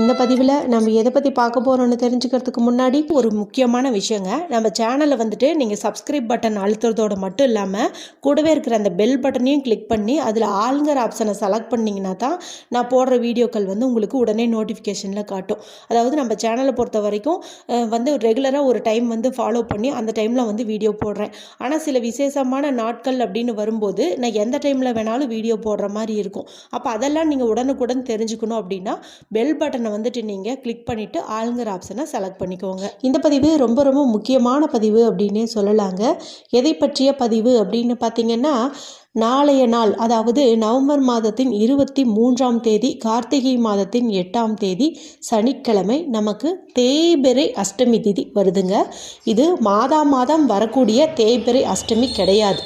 இந்த பதிவில் நம்ம எதை பற்றி பார்க்க போகிறோம்னு தெரிஞ்சுக்கிறதுக்கு முன்னாடி ஒரு முக்கியமான விஷயங்க. நம்ம சேனலை வந்துட்டு நீங்கள் சப்ஸ்கிரைப் பட்டன் அழுத்துறதோட மட்டும் இல்லாமல் கூடவே இருக்கிற அந்த பெல் பட்டனையும் கிளிக் பண்ணி அதில் ஆளுங்கிற ஆப்ஷனை செலக்ட் பண்ணிங்கன்னா தான் நான் போடுற வீடியோக்கள் வந்து உங்களுக்கு உடனே நோட்டிஃபிகேஷனில் காட்டும். அதாவது நம்ம சேனலை பொறுத்த வரைக்கும் வந்து ரெகுலராக ஒரு டைம் வந்து ஃபாலோ பண்ணி அந்த டைமில் வந்து வீடியோ போடுறேன். ஆனால் சில விசேஷமான நாட்கள் அப்படின்னு வரும்போது நான் எந்த டைமில் வேணாலும் வீடியோ போடுற மாதிரி இருக்கும். அப்போ அதெல்லாம் நீங்கள் உடனுக்குடன் தெரிஞ்சுக்கணும் அப்படின்னா பெல் பட்டன் வந்துட்டு நீங்கள் கிளிக் பண்ணிவிட்டு ஆளுங்கிற ஆப்ஷனை செலக்ட் பண்ணிக்கோங்க. இந்த பதிவு ரொம்ப ரொம்ப முக்கியமான பதிவு அப்படின்னே சொல்லலாங்க. எதை பற்றிய பதிவு அப்படின்னு பார்த்தீங்கன்னா நாளைய நாள் அதாவது நவம்பர் மாதத்தின் இருபத்தி மூன்றாம் தேதி கார்த்திகை மாதத்தின் எட்டாம் தேதி சனிக்கிழமை நமக்கு தேய்பிறை அஷ்டமி திதி வருதுங்க. இது மாதா மாதம் வரக்கூடிய தேய்பிறை அஷ்டமி கிடையாது.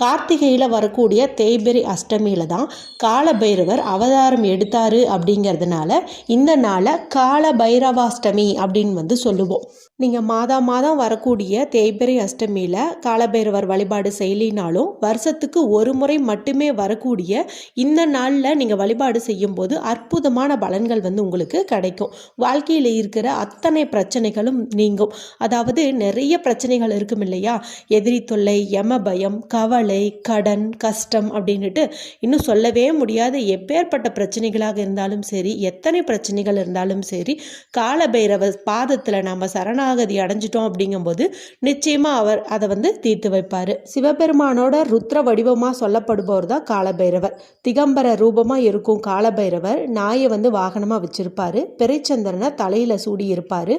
கார்த்திகையில் வரக்கூடிய தேய்பெரி அஷ்டமியில் தான் காலபைரவர் அவதாரம் எடுத்தார் அப்படிங்கிறதுனால இந்த நாளை கால பைரவாஷ்டமி அப்படின்னு வந்து சொல்லுவோம். நீங்கள் மாதா மாதம் வரக்கூடிய தேய்பிரை அஷ்டமியில் காலபைரவர் வழிபாடு செய்யலினாலும் வருஷத்துக்கு ஒரு முறை மட்டுமே வரக்கூடிய இந்த நாளில் நீங்கள் வழிபாடு செய்யும்போது அற்புதமான பலன்கள் வந்து உங்களுக்கு கிடைக்கும். வாழ்க்கையில் இருக்கிற அத்தனை பிரச்சனைகளும் நீங்கும். அதாவது நிறைய பிரச்சனைகள் இருக்கும் இல்லையா? எதிரி தொல்லை யம பயம் கவலை கடன் கஷ்டம் அப்படின்ட்டு இன்னும் சொல்லவே முடியாத. எப்பேற்பட்ட பிரச்சனைகளாக இருந்தாலும் சரி எத்தனை பிரச்சனைகள் இருந்தாலும் சரி காலபைரவர் பாதத்தில் நம்ம சரணா சரணாகதி அடைஞ்சிட்டோம் அப்படிங்கும்போது நிச்சயமாக அவர் அதை வந்து தீர்த்து வைப்பார். சிவபெருமானோட ருத்ர வடிவமாக சொல்லப்படுபவர் தான் காலபைரவர். திகம்பர ரூபமாக இருக்கும் காலபைரவர் நாயை வந்து வாகனமாக வச்சிருப்பார். பிறைச்சந்திரனை தலையில் சூடி இருப்பார்.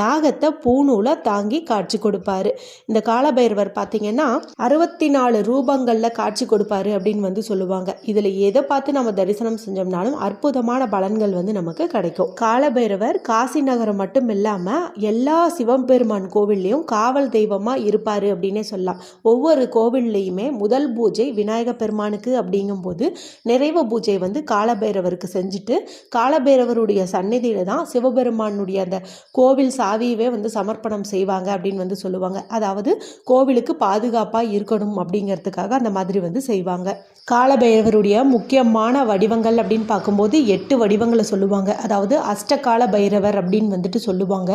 நாகத்தை பூநூலை தாங்கி காட்சி கொடுப்பாரு. இந்த காலபைரவர் பார்த்தீங்கன்னா அறுபத்தி நாலு ரூபங்களில் காட்சி கொடுப்பாரு அப்படின்னு வந்து சொல்லுவாங்க. இதில் எதை பார்த்து நம்ம தரிசனம் செஞ்சோம்னாலும் அற்புதமான பலன்கள் வந்து நமக்கு கிடைக்கும். காலபைரவர் காசி நகரம் மட்டும் இல்லாமல் எல்லா சிவபெருமான் கோவில்லையும் காவல் தெய்வமாக இருப்பார் அப்படின்னே சொல்லலாம். ஒவ்வொரு கோவில்லையுமே முதல் பூஜை விநாயக பெருமானுக்கு அப்படிங்கும்போது நிறைவு பூஜை வந்து காலபைரவருக்கு செஞ்சுட்டு காலபைரவருடைய சந்நிதியில் தான் சிவபெருமானுடைய அந்த கோவில் சாவியவே வந்து சமர்ப்பணம் செய்வாங்க அப்படின்னு வந்து சொல்லுவாங்க. அதாவது கோவிலுக்கு பாதுகாப்பாக இருக்கணும் அப்படிங்கிறதுக்காக அந்த மாதிரி வந்து செய்வாங்க. காலபைரவருடைய முக்கியமான வடிவங்கள் அப்படின்னு பார்க்கும்போது எட்டு வடிவங்களை சொல்லுவாங்க. அதாவது அஷ்டகால பைரவர் அப்படின்னு வந்துட்டு சொல்லுவாங்க.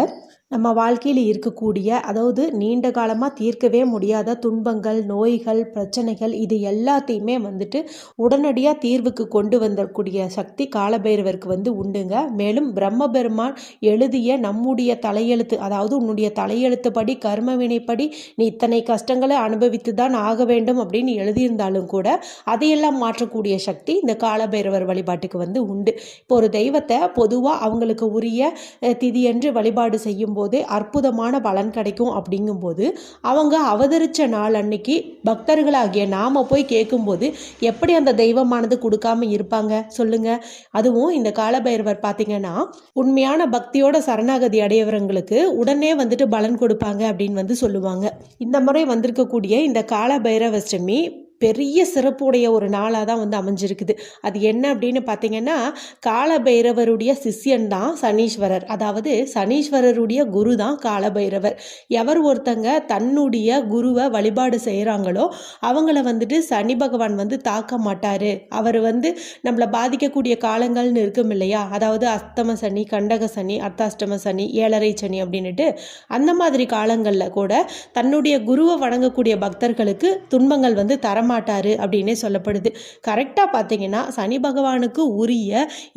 நம்ம வாழ்க்கையில் இருக்கக்கூடிய அதாவது நீண்ட காலமாக தீர்க்கவே முடியாத துன்பங்கள் நோய்கள் பிரச்சனைகள் இது எல்லாத்தையுமே வந்துட்டு உடனடியாக தீர்வுக்கு கொண்டு வந்தக்கூடிய சக்தி காலபைரவருக்கு வந்து உண்டுங்க. மேலும் பிரம்ம பெருமான் எழுதிய நம்முடைய தலையெழுத்து அதாவது உன்னுடைய தலையெழுத்துப்படி கர்ம வினைப்படி நீ இத்தனை கஷ்டங்களை அனுபவித்து தான் ஆக வேண்டும் அப்படின்னு எழுதியிருந்தாலும் கூட அதையெல்லாம் மாற்றக்கூடிய சக்தி இந்த காலபைரவர் வழிபாட்டுக்கு வந்து உண்டு. இப்போ ஒரு தெய்வத்தை பொதுவாக அவங்களுக்கு உரிய திதியன்று வழிபாடு செய்யும் போதே அற்புதமான பலன் கிடைக்கும் அப்படிங்கும்போது அவங்க அவதரித்த நாள் அன்னைக்கு பக்தர்களாகிய நாம போய் கேட்கும்போது எப்படி அந்த தெய்வமானது கொடுக்காம இருப்பாங்க? சொல்லுங்க. அதுவும் இந்த காலபைரவர் பார்த்தீங்கன்னா உண்மையான பக்தியோட சரணாகதி அடையவர்களுக்கு உடனே வந்துட்டு பலன் கொடுப்பாங்க அப்படின்னு வந்து சொல்லுவாங்க. இந்த முறை வந்திருக்கக்கூடிய இந்த காலபைரவஷ்டமி பெரிய சிறப்புடைய ஒரு நாளாக தான் வந்து அமைஞ்சிருக்குது. அது என்ன அப்படின்னு பார்த்தீங்கன்னா காலபைரவருடைய சிஷ்யன் தான் சனீஸ்வரர். அதாவது சனீஸ்வரருடைய குரு தான் காலபைரவர். எவர் ஒருத்தங்க தன்னுடைய குருவை வழிபாடு செய்கிறாங்களோ அவங்கள வந்துட்டு சனி பகவான் வந்து தாக்க மாட்டார். அவர் வந்து நம்மளை பாதிக்கக்கூடிய காலங்கள்னு இருக்கும் இல்லையா? அதாவது அஸ்தம சனி கண்டக சனி அர்த்தாஷ்டம சனி ஏழரை சனி அப்படின்னுட்டு அந்த மாதிரி காலங்களில் கூட தன்னுடைய குருவை வணங்கக்கூடிய பக்தர்களுக்கு துன்பங்கள் வந்து தரம் வரமாட்டார் அப்படின்னே சொல்லப்படுது. கரெக்டாக பார்த்தீங்கன்னா சனி பகவானுக்கு உரிய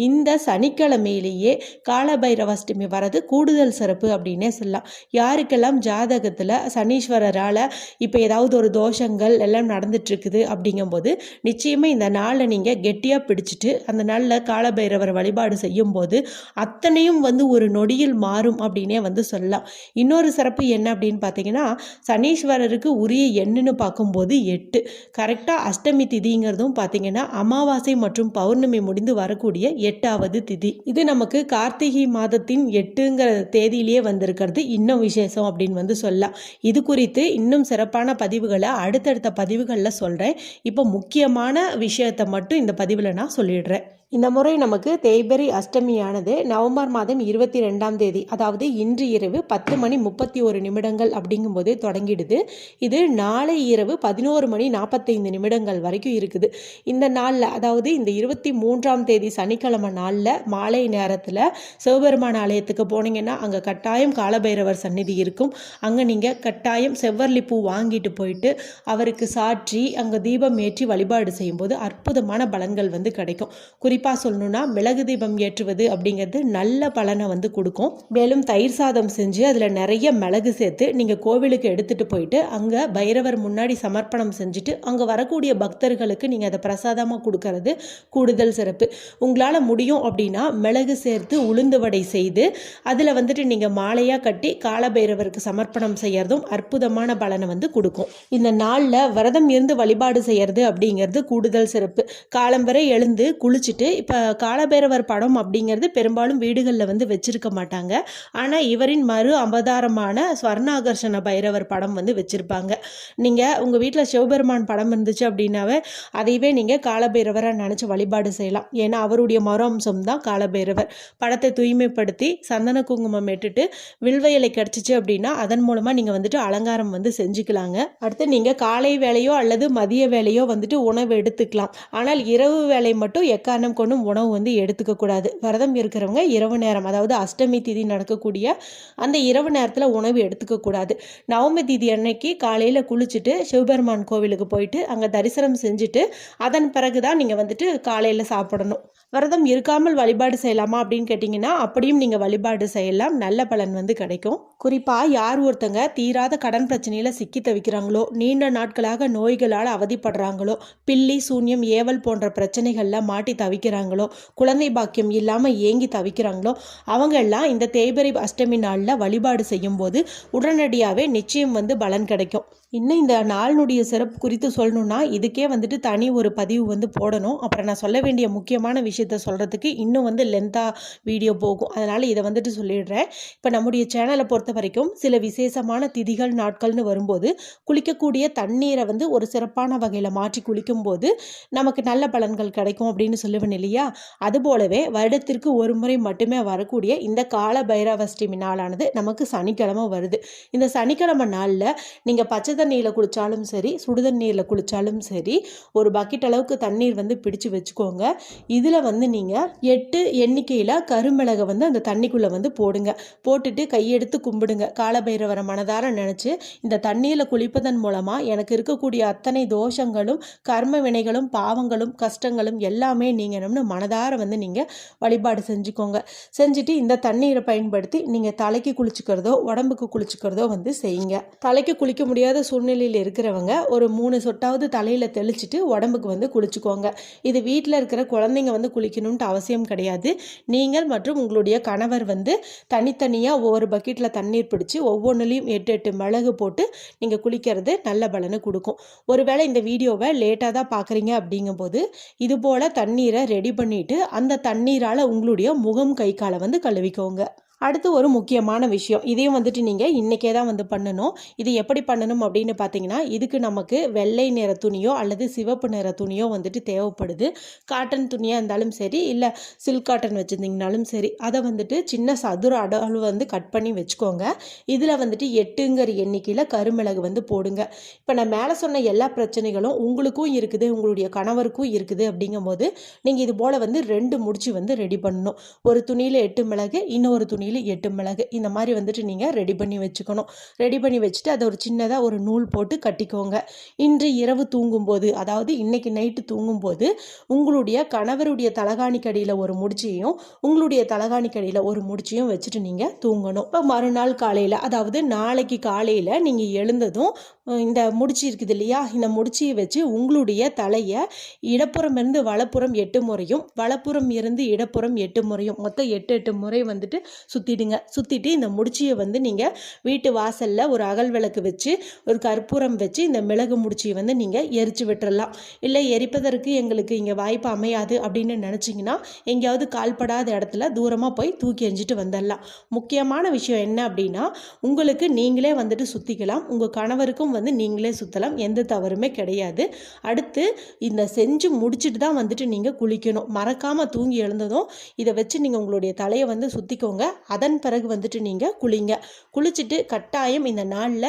இந்த சனிக்கிழமையிலேயே காலபைரவாஷ்டமி வரது கூடுதல் சிறப்பு அப்படின்னே சொல்லலாம். யாருக்கெல்லாம் ஜாதகத்தில் சனீஸ்வரரால் இப்போ ஏதாவது ஒரு தோஷங்கள் எல்லாம் நடந்துட்டுருக்குது அப்படிங்கும்போது நிச்சயமாக இந்த நாளை நீங்கள் கெட்டியாக பிடிச்சிட்டு அந்த நாளில் காலபைரவர் வழிபாடு செய்யும்போது அத்தனையும் வந்து ஒரு நொடியில் மாறும் அப்படின்னே வந்து சொல்லலாம். இன்னொரு சிறப்பு என்ன அப்படின்னு பார்த்தீங்கன்னா சனீஸ்வரருக்கு உரிய எண்ணுன்னு பார்க்கும்போது எட்டு. கரெக்டாக அஷ்டமி திதிங்கிறதும் பார்த்தீங்கன்னா அமாவாசை மற்றும் பௌர்ணமி முடிந்து வரக்கூடிய எட்டாவது திதி. இது நமக்கு கார்த்திகை மாதத்தின் எட்டுங்கிற தேதியிலேயே வந்திருக்கிறது. இன்னும் விசேஷம் அப்படின்னு வந்து சொல்லலாம். இது குறித்து இன்னும் சிறப்பான பதிவுகளை அடுத்தடுத்த பதிவுகளில் சொல்கிறேன் இப்போ முக்கியமான விஷயத்தை மட்டும் இந்த பதிவில் நான் சொல்லிடுறேன். இந்த முறை நமக்கு தேய்பரி அஷ்டமியானது நவம்பர் மாதம் இருபத்தி ரெண்டாம் தேதி அதாவது இன்று இரவு பத்து மணி முப்பத்தி ஒரு நிமிடங்கள் அப்படிங்கும்போது தொடங்கிடுது. இது நாளை இரவு பதினோரு மணி நாற்பத்தைந்து நிமிடங்கள் வரைக்கும் இருக்குது. இந்த நாளில் அதாவது இந்த இருபத்தி மூன்றாம் தேதி சனிக்கிழமை நாளில் மாலை நேரத்தில் சிவபெருமான் ஆலயத்துக்கு போனீங்கன்னா அங்கே கட்டாயம் காலபைரவர் சந்நிதி இருக்கும். அங்கே நீங்கள் கட்டாயம் செவ்வரளி பூ வாங்கிட்டு போயிட்டு அவருக்கு சாற்றி அங்கே தீபம் ஏற்றி வழிபாடு செய்யும்போது அற்புதமான பலன்கள் வந்து கிடைக்கும். குறிப்பாக சொல்லணும்னா மிளகு தீபம் ஏற்றுவது அப்படிங்கிறது நல்ல பலனை வந்து கொடுக்கும். மேலும் தயிர் சாதம் செஞ்சு அதில் நிறைய மிளகு சேர்த்து நீங்கள் கோவிலுக்கு எடுத்துகிட்டு போயிட்டு அங்கே பைரவர் முன்னாடி சமர்ப்பணம் செஞ்சுட்டு அங்கே வரக்கூடிய பக்தர்களுக்கு நீங்கள் அதை பிரசாதமாக கொடுக்கறது கூடுதல் சிறப்பு. உங்களால் முடியும் அப்படின்னா மிளகு சேர்த்து உளுந்து வடை செய்து அதில் வந்துட்டு நீங்கள் மாலையாக கட்டி காலபைரவருக்கு சமர்ப்பணம் செய்யறதும் அற்புதமான பலனை வந்து கொடுக்கும். இந்த நாளில் விரதம் இருந்து வழிபாடு செய்யறது அப்படிங்கிறது கூடுதல் சிறப்பு. காலம்பரை எழுந்து குளிச்சுட்டு இப்போ காலபைரவர் படம் அப்படிங்கிறது பெரும்பாலும் வீடுகளில் வந்து வச்சிருக்க மாட்டாங்க. ஆனால் இவரின் மறு அவதாரமான ஸ்வர்ணாகர்ஷண பைரவர் படம் வந்து வச்சுருப்பாங்க. நீங்கள் உங்கள் வீட்டில் சிவபெருமான் படம் இருந்துச்சு அப்படின்னாவே அதையவே நீங்கள் காலபைரவராக நினச்சி வழிபாடு செய்யலாம். ஏன்னா அவருடைய மறு அம்சம் தான் காலபைரவர். படத்தை தூய்மைப்படுத்தி சந்தன குங்குமம் இட்டுட்டு வில்வ இலை கிடச்சிச்சு அப்படின்னா அதன் மூலமாக நீங்கள் வந்துட்டு அலங்காரம் வந்து செஞ்சுக்கலாங்க. அடுத்து நீங்கள் காலை வேலையோ அல்லது மதிய வேலையோ வந்துட்டு உணவு எடுத்துக்கலாம். ஆனால் இரவு வேலை மட்டும் எக்காரணம் கொண்டும் உணவு வந்து எடுத்துக்கக்கூடாது விரதம் இருக்கிறவங்க இரவு நேரம் அதாவது அஷ்டமி திதி நடக்கக்கூடிய அந்த இரவு நேரத்தில் உணவு எடுத்துக்கக்கூடாது நவமி திதி அன்னைக்கு காலையில் குளிச்சுட்டு சிவபெருமான் கோவிலுக்கு போயிட்டு அங்கே தரிசனம் செஞ்சுட்டு அதன் பிறகு தான் நீங்கள் வந்துட்டு காலையில் சாப்பிடணும். விரதம் இருக்காமல் வழிபாடு செய்யலாமா அப்படின்னு கேட்டிங்கன்னா அப்படியும் நீங்கள் வழிபாடு செய்யலாம். நல்ல பலன் வந்து கிடைக்கும். குறிப்பாக யார் ஒருத்தங்க தீராத கடன் பிரச்சனையில் சிக்கி தவிக்கிறாங்களோ நீண்ட நாட்களாக நோய்களால் அவதிப்படுறாங்களோ பில்லி சூன்யம் ஏவல் போன்ற பிரச்சனைகளில் மாட்டி தவிக்கிறாங்களோ குழந்தை பாக்கியம் இல்லாமல் ஏங்கி தவிக்கிறாங்களோ அவங்க எல்லாம் இந்த தேய்பரி அஷ்டமி நாளில் வழிபாடு செய்யும்போது உடனடியாகவே நிச்சயம் வந்து பலன் கிடைக்கும். இன்னும் இந்த நாளினுடைய சிறப்பு குறித்து சொல்லணும்னா இதுக்கே வந்துட்டு தனி ஒரு பதிவு வந்து போடணும். அப்புறம் நான் சொல்ல வேண்டிய முக்கியமான விஷயத்த சொல்கிறதுக்கு இன்னும் வந்து லென்த்தாக வீடியோ போகும். அதனால் இதை வந்துட்டு சொல்லிடுறேன். இப்போ நம்முடைய சேனலை பொறுத்த வரைக்கும் சில விசேஷமான திதிகள் நாட்கள்னு வரும்போது குளிக்கக்கூடிய தண்ணீரை வந்து ஒரு சிறப்பான வகையில் மாற்றி குளிக்கும்போது நமக்கு நல்ல பலன்கள் கிடைக்கும் அப்படின்னு சொல்லுவேன் இல்லையா? அதுபோலவே வருடத்திற்கு ஒரு முறை மட்டுமே வரக்கூடிய இந்த கால பைரவஷ்டமி நாளானது நமக்கு சனிக்கிழமை வருது. இந்த சனிக்கிழமை நாளில் நீங்கள் பச்சை தண்ணியில் குளித்தாலும் சரி சுடுதண்ணீரில் குளித்தாலும் சரி ஒரு பக்கெட் அளவுக்கு தண்ணீர் வந்து பிடிச்சு வச்சுக்கோங்க. இதில் வந்து நீங்கள் எட்டு எண்ணிக்கையில் கருமிளகை வந்து அந்த தண்ணிக்குள்ளே வந்து போடுங்க. போட்டுட்டு கையெடுத்து கும்பிடுங்க. காலபைரவரை மனதார நினச்சி இந்த தண்ணீரில் குளிப்பதன் மூலமாக எனக்கு இருக்கக்கூடிய அத்தனை தோஷங்களும் கர்ம வினைகளும் பாவங்களும் கஷ்டங்களும் எல்லாமே நீங்கள் நீங்கணும்னு மனதார வந்து நீங்கள் வழிபாடு செஞ்சுக்கோங்க. செஞ்சுட்டு இந்த தண்ணீரை பயன்படுத்தி நீங்கள் தலைக்கு குளிச்சுக்கிறதோ உடம்புக்கு குளிச்சுக்கிறதோ வந்து செய்யுங்க. தலைக்கு குளிக்க முடியாத சூழ்நிலையில் இருக்கிறவங்க ஒரு மூணு சொட்டாவது தலையில் தெளிச்சிட்டு உடம்புக்கு வந்து குளிச்சுக்கோங்க. இது வீட்டில் இருக்கிற குழந்தைங்க வந்து குளிக்கணும்ட்டு அவசியம் கிடையாது. நீங்கள் மற்றும் உங்களுடைய கணவர் வந்து தனித்தனியாக ஒவ்வொரு பக்கெட்டில் தண்ணீர் பிடிச்சி ஒவ்வொன்றுலேயும் எட்டு எட்டு மிளகு போட்டு நீங்கள் குளிக்கிறது நல்ல பலனை கொடுக்கும். ஒருவேளை இந்த வீடியோவை லேட்டாக தான் பார்க்குறீங்க அப்படிங்கும்போது இதுபோல் தண்ணீரை ரெடி பண்ணிவிட்டு அந்த தண்ணீரால் உங்களுடைய முகம் கை காலை வந்து கழுவிக்கோங்க. அடுத்து ஒரு முக்கியமான விஷயம். இதையும் வந்துட்டு நீங்கள் இன்றைக்கே தான் வந்து பண்ணணும். இது எப்படி பண்ணணும் அப்படின்னு பார்த்தீங்கன்னா இதுக்கு நமக்கு வெள்ளை நிற துணியோ அல்லது சிவப்பு நிற துணியோ வந்துட்டு தேவைப்படுது. காட்டன் துணியாக இருந்தாலும் சரி இல்லை சில்க் காட்டன் வச்சுருந்தீங்கனாலும் சரி அதை வந்துட்டு சின்ன சதுர அடல் வந்து கட் பண்ணி வச்சுக்கோங்க. இதில் வந்துட்டு எட்டுங்கிற எண்ணிக்கையில் கருமிளகு வந்து போடுங்க. இப்போ நான் மேலே சொன்ன எல்லா பிரச்சனைகளும் உங்களுக்கும் இருக்குது உங்களுடைய கணவருக்கும் இருக்குது அப்படிங்கும்போது நீங்கள் இது போல் வந்து ரெண்டு முடிச்சு வந்து ரெடி பண்ணணும். ஒரு துணியில் எட்டு மிளகு இன்னொரு துணியில் எட்டு மிளகு இந்த மாதிரி வந்துட்டு நீங்கள் ரெடி பண்ணி வச்சுக்கணும். ரெடி பண்ணி வச்சுட்டு அதை ஒரு சின்னதாக ஒரு நூல் போட்டு கட்டிக்கோங்க. இன்று இரவு தூங்கும்போது அதாவது இன்னைக்கு நைட்டு தூங்கும்போது உங்களுடைய கணவருடைய தலகாணிக்கடியில் ஒரு முடிச்சையும் உங்களுடைய தலகாணிக்கடியில் ஒரு முடிச்சையும் வச்சுட்டு நீங்கள் தூங்கணும். இப்போ மறுநாள் காலையில் அதாவது நாளைக்கு காலையில் நீங்கள் எழுந்ததும் இந்த முடிச்சு இருக்குது இல்லையா? இந்த முடிச்சியை வச்சு உங்களுடைய தலையை இடப்புறம் இருந்து வலப்புறம் எட்டு முறையும் வலப்புறம் இருந்து இடப்புறம் எட்டு முறையும் மொத்தம் எட்டு எட்டு முறை வந்துட்டு சுற்றிடுங்க சுற்றிட்டு இந்த முடிச்சியை வந்து நீங்கள் வீட்டு வாசலில் ஒரு அகல் விளக்கு வச்சு ஒரு கற்பூரம் வச்சு இந்த மிளகு முடிச்சியை வந்து நீங்கள் எரிச்சு விட்டுறலாம். இல்லை எரிப்பதற்கு எங்களுக்கு இங்கே வாய்ப்பு அமையாது அப்படின்னு நினச்சிங்கன்னா எங்கேயாவது கால்படாத இடத்துல தூரமாக போய் தூக்கி எறிஞ்சிட்டு வந்துடலாம் முக்கியமான விஷயம் என்ன அப்படின்னா உங்களுக்கு நீங்களே வந்துட்டு சுற்றிக்கலாம் உங்கள் கணவருக்கும் வந்து நீங்களே சுற்றலாம் எந்த தவறுமே கிடையாது. அடுத்து இந்த செஞ்சு முடிச்சுட்டு தான் வந்துட்டு நீங்கள் குளிக்கணும். மறக்காமல் தூங்கி எழுந்ததும் இதை வச்சு நீங்கள் உங்களுடைய தலையை வந்து சுற்றிக்கோங்க அதன் பிறகு வந்துட்டு நீங்கள் குளிங்க. குளிச்சுட்டு கட்டாயம் இந்த நாளில்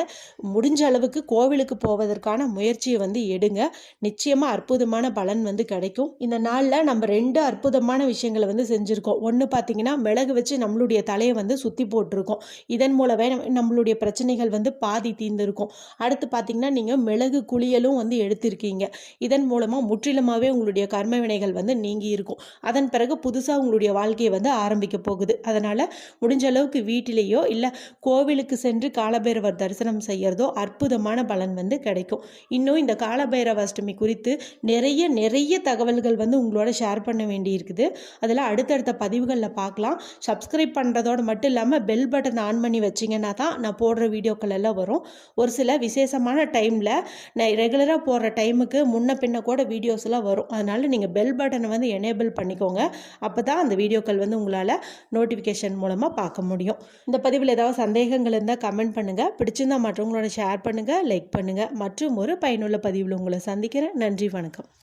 முடிஞ்ச அளவுக்கு கோவிலுக்கு போவதற்கான முயற்சியை வந்து எடுங்க. நிச்சயமாக அற்புதமான பலன் வந்து கிடைக்கும். இந்த நாளில் நம்ம ரெண்டு அற்புதமான விஷயங்களை வந்து செஞ்சுருக்கோம். ஒன்று பார்த்தீங்கன்னா மிளகு வச்சு நம்மளுடைய தலையை வந்து சுற்றி போட்டிருக்கோம். இதன் மூலமே நம்மளுடைய பிரச்சனைகள் வந்து பாதி தீர்ந்திருக்கும். அடுத்து பார்த்தீங்கன்னா நீங்கள் மிளகு குளியலும் வந்து எடுத்திருக்கீங்க. இதன் மூலமாக முற்றிலுமாகவே உங்களுடைய கர்ம வினைகள் வந்து நீங்கி இருக்கும். அதன் பிறகு புதுசாக உங்களுடைய வாழ்க்கையை வந்து ஆரம்பிக்க போகுது. அதனால் முடிஞ்ச அளவுக்கு வீட்டிலேயோ இல்லை கோவிலுக்கு சென்று காலபைரவர் தரிசனம் செய்கிறதோ அற்புதமான பலன் வந்து கிடைக்கும். இன்னும் இந்த காலபைரவ அஷ்டமி குறித்து நிறைய நிறைய தகவல்கள் வந்து உங்களோட ஷேர் பண்ண வேண்டி இருக்குது அதில் அடுத்தடுத்த பதிவுகளில் பார்க்கலாம். சப்ஸ்கிரைப் பண்ணுறதோடு மட்டும் இல்லாமல் பெல் பட்டன் ஆன் பண்ணி வச்சிங்கன்னா தான் நான் போடுற வீடியோக்கள் எல்லாம் வரும். ஒரு சில விசேஷமான டைமில் நான் ரெகுலராக போடுற டைமுக்கு முன்ன பின்ன கூட வீடியோஸ்லாம் வரும். அதனால் நீங்கள் பெல் பட்டனை வந்து எனேபிள் பண்ணிக்கோங்க. அப்போ தான் அந்த வீடியோக்கள் வந்து உங்களால் நோட்டிஃபிகேஷன் மூலம் மூலமாக பார்க்க முடியும். இந்த பதிவில் ஏதாவது சந்தேகங்கள் இருந்தால் கமெண்ட் பண்ணுங்கள் பிடிச்சிருந்தா மற்றவங்களோட ஷேர் பண்ணுங்கள் லைக் பண்ணுங்கள் மற்றும் ஒரு பயனுள்ள பதிவில் உங்களை சந்திக்கிறேன். நன்றி வணக்கம்.